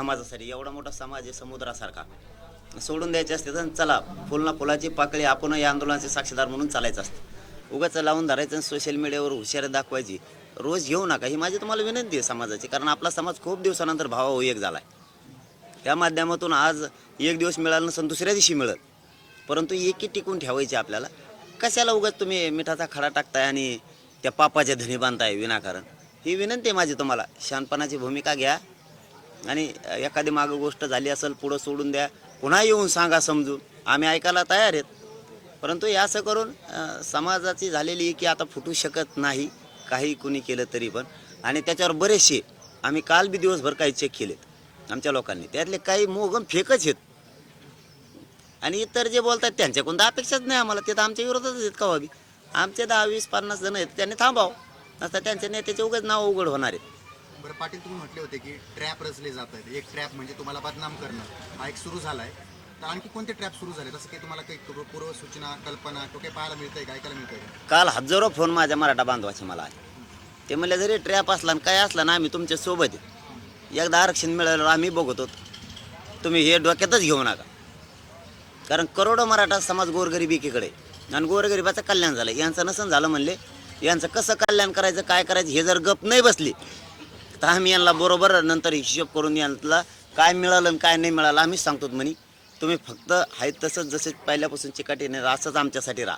समाजासाठी एवढा मोठा समाज आहे समुद्रासारखा. सोडून द्यायचे असते तर चला फुलना फुलाची पाकळी आपण या आंदोलनाचे साक्षीदार म्हणून चालायचं असतं. उगाच लावून धरायचं सोशल मीडियावर हुशारी दाखवायची. रोज घेऊ नका ही माझी तुम्हाला विनंती आहे समाजाची कारण आपला समाज खूप दिवसानंतर भावा एक झाला आहे त्या माध्यमातून आज एक दिवस मिळालं नसून दुसऱ्या दिवशी मिळत परंतु एकी टिकून ठेवायची आपल्याला. कशाला उगाच तुम्ही मिठाचा खडा टाकताय आणि त्या पापाच्या धनी बांधताय विनाकारण? ही विनंती आहे माझी तुम्हाला. शहाणपणाची भूमिका घ्या. आणि एखादी मागं गोष्ट झाली असेल पुढं सोडून द्या. पुन्हा येऊन सांगा समजून. आम्ही ऐकायला तयार आहेत. परंतु हे असं करून समाजाची झालेली की आता फुटू शकत नाही. काही कुणी केलं तरी पण. आणि त्याच्यावर बरेचसे आम्ही काल बी दिवसभर काही चेक केलेत. आमच्या लोकांनी. त्यातले काही मोगम फेकच आहेत. आणि इतर जे बोलतात त्यांच्याकडून तर अपेक्षाच नाही आम्हाला. ते तर आमच्या विरोधातच आहेत का हो बी आमचे दहा वीस पन्नास जण आहेत. त्यांनी थांबावं. नसता त्यांच्या नेत्याचे उगाच नाव उघड होणार आहेत बरं पाटील तुम्ही म्हटले होते की ट्रॅप रचले जात आहेत एक ट्रॅप म्हणजे तुम्हाला बदनाम करणं. हा एक सुरू झाला आहे तर आणखी कोणते ट्रॅप सुरू झाले? तसं की तुम्हाला काही पूर्व- पूर्वसूचना कल्पना तो काही पाहायला मिळतंय का ऐकायला मिळतंय? का काल हजारो फोन माझ्या मराठा बांधवाचे मला आले. ते म्हणले जरी ट्रॅप असला आणि काय असला ना आम्ही तुमच्यासोबत आहे. एकदा आरक्षण मिळालं आम्ही बघतो. तुम्ही हे डोक्यातच घेऊ नका. कारण करोडो मराठा समाज गोरगरिबीकडे आणि गोरगरिबाचं कल्याण झालं यांचं नसन झालं म्हणले यांचं कसं कल्याण करायचं काय करायचं हे जर गप नाही बसली तर आम्ही यांना बरोबर नंतर हिशोब करून यांना काय मिळालं आणि काय नाही मिळालं आम्हीच सांगतो म्हणे तुम्ही फक्त आहे तसंच जसे पहिल्यापासून चिकाटीने राहा, असंच आमच्यासाठी राहा.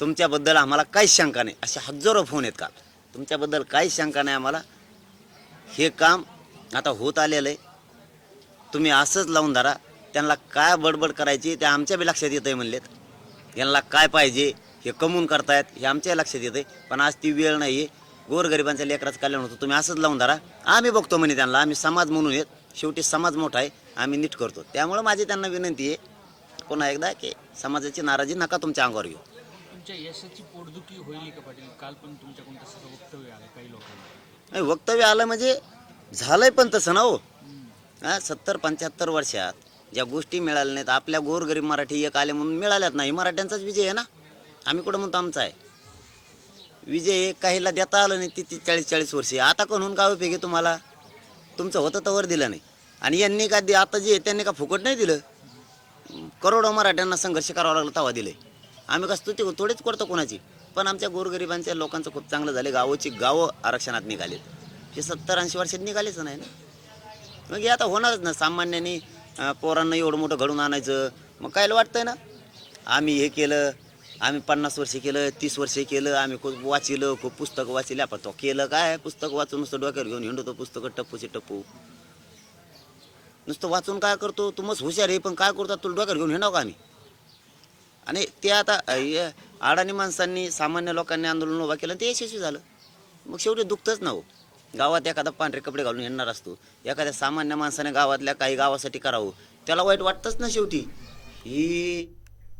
तुमच्याबद्दल आम्हाला काहीच शंका नाही. असे हजारो फोन आहेत काल. तुमच्याबद्दल काहीच शंका नाही आम्हाला. हे काम आता होत आलेलं आहे. तुम्ही असंच लावून धरा. त्यांना काय बडबड करायची ते आमच्या बी लक्षात येतं आहे म्हणलेत. यांना काय पाहिजे हे कमवून करतायत हे आमच्या लक्षात येतं आहे पण आज ती वेळ नाही आहे गोरगरिबांच्या लेकराचं कल्याण होतं. तुम्ही असंच लावून धरा. आम्ही बघतो म्हणे त्यांना. आम्ही समाज म्हणून येत शेवटी समाज मोठा आहे. आम्ही नीट करतो. त्यामुळं माझी त्यांना विनंती आहे पुन्हा एकदा की समाजाची नाराजी नका तुमच्या अंगावर घेऊ. तुमच्या यशाची पोटदुखी होईल का पाटील? काल पण तुमच्याकडून तसं वक्तव्य आलं काही लोकांना. नाही वक्तव्य आलं म्हणजे झालंय पण तसं ना हो. हा सत्तर पंच्याहत्तर वर्षात ज्या गोष्टी मिळाल्या नाहीत आपल्या गोरगरीब मराठी एक आले म्हणून मिळाल्यात नाही. मराठ्यांचाच विजय आहे ना. आम्ही कुठं म्हणतो आमचा आहे? विजय काहीला देता आलं नाही ती चाळीस चाळीस वर्षे. आता कोण काय उपयोग आहे तुम्हाला? तुमचं होतं तर वर दिलं नाही. आणि यांनी का दे आता जे त्यांनी का फुकट नाही दिलं? करोडो मराठ्यांना संघर्ष करावा लागला तवा दिले आम्ही का स्तुती थोडीच करतो कोणाची. पण आमच्या गोरगरिबांच्या लोकांचं खूप चांगलं झाले गावाची गावं आरक्षणात निघाले हे सत्तर ऐंशी वर्षात निघालेच नाही ना? मग हे आता होणारच ना. सामान्याने पोरांना एवढं मोठं घडून आणायचं. मग कायला वाटतंय ना? आम्ही हे केलं आम्ही पन्नास वर्षे केलं तीस वर्षे केलं आम्ही खूप वाचिलं खूप पुस्तकं वाचिले. आपण तो केलं काय? पुस्तक वाचून नुसतं डोक्यावर घेऊन हिंडतो पुस्तकं टप्पूचे टप्पू. नुसतं वाचून काय करतो? तू मस्त हुशार आहे पण काय करतो? तुला डोक्यावर घेऊन हिंडाव का आम्ही? आणि ते आता अडाणी माणसांनी सामान्य लोकांनी आंदोलन उभा केलं ते यशस्वी झालं. मग शेवटी दुखतच ना हो. गावात एखादा पांढरे कपडे घालून येणार असतो. एखाद्या सामान्य माणसाने गावातल्या काही गावासाठी करावं. त्याला वाईट वाटतंच ना शेवटी. ही